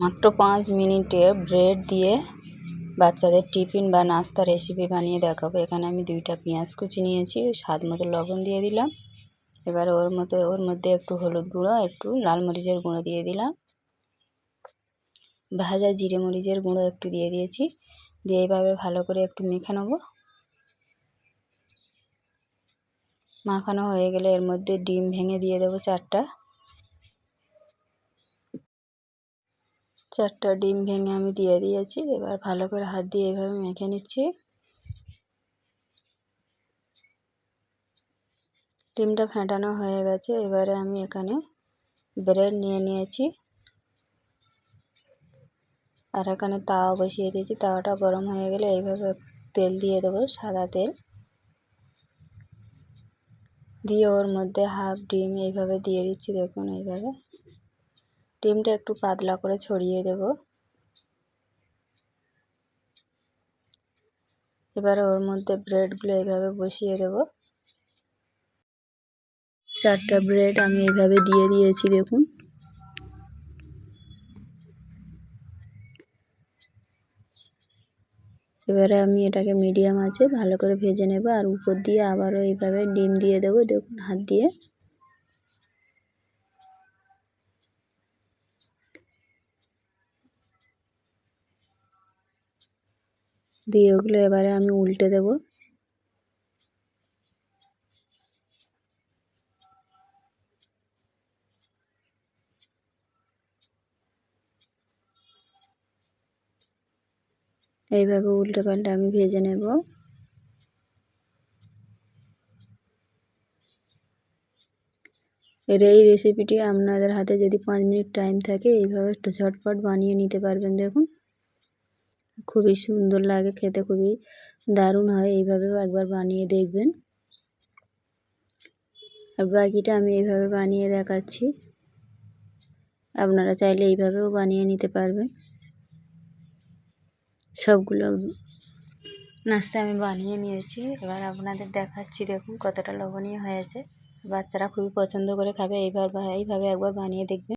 মাত্র পাঁচ মিনিটে ব্রেড দিয়ে বাচ্চাদের টিফিন বা নাস্তা রেসিপি বানিয়ে দেখাবো। এখানে আমি দুইটা পেঁয়াজ কুচি নিয়েছি, স্বাদ মতো লবণ দিয়ে দিলাম। এবার ওর মতো, ওর মধ্যে একটু হলুদ গুঁড়ো, একটু লাল মরিচের গুঁড়ো দিয়ে দিলাম। ভাজা জিরে মরিচের গুঁড়ো একটু দিয়ে দিয়েছি। দিয়ে এইভাবে ভালো করে একটু মেখে নেব। মাখানো হয়ে গেলে এর মধ্যে ডিম ভেঙে দিয়ে দেবো চারটা। চারটা ডিম ভেঙে আমি দিয়ে দিয়েছি, এবার ভালো করে হাত দিয়ে এভাবে মেখে নিচ্ছি। ডিমটা ফেটানো হয়ে গেছে, এবারে আমি এখানে ব্রেড নিয়ে নিয়েছি। আর এখানে তাওয়া বসিয়ে দিয়েছি, তাওয়াটা গরম হয়ে গেলে এইভাবে তেল দিয়ে দেবো, সাদা তেল। দিয়ে ওর মধ্যে হাফ ডিম এইভাবে দিয়ে দিচ্ছি, দেখুন এইভাবে। ডিমটা একটু পাতলা করে ছড়িয়ে দেব। এবারে ওর মধ্যে ব্রেডগুলো এইভাবে বসিয়ে দেব। চারটা ব্রেড আমি এইভাবে দিয়ে দিয়েছি, দেখুন। এবারে আমি এটাকে মিডিয়াম আছে ভালো করে ভেজে নেব আর উপর দিয়ে আবারও এইভাবে ডিম দিয়ে দেবো, দেখুন হাত দিয়ে। দিয়ে ওগুলো এবারে আমি উল্টে দেব। এইভাবে উল্টে পাল্টে আমি ভেজে নেব। এর এই রেসিপিটি আপনাদের হাতে যদি পাঁচ মিনিট টাইম থাকে, এইভাবে একটু ঝটপট বানিয়ে নিতে পারবেন দেখুন। খুবই সুন্দর লাগে, খেতে খুবই দারুণ হয়। এইভাবেও একবার বানিয়ে দেখবেন। আর বাকিটা আমি এইভাবে বানিয়ে দেখাচ্ছি। আপনারা চাইলে এইভাবেও বানিয়ে নিতে পারবেন। সবগুলো নাস্তা আমি বানিয়ে নিয়েছি। এবার আপনাদের দেখাচ্ছি, দেখুন কতটা লবণীয় হয়েছে। বাচ্চারা খুবই পছন্দ করে খাবে, এইভাবে এইভাবে একবার বানিয়ে দেখবেন।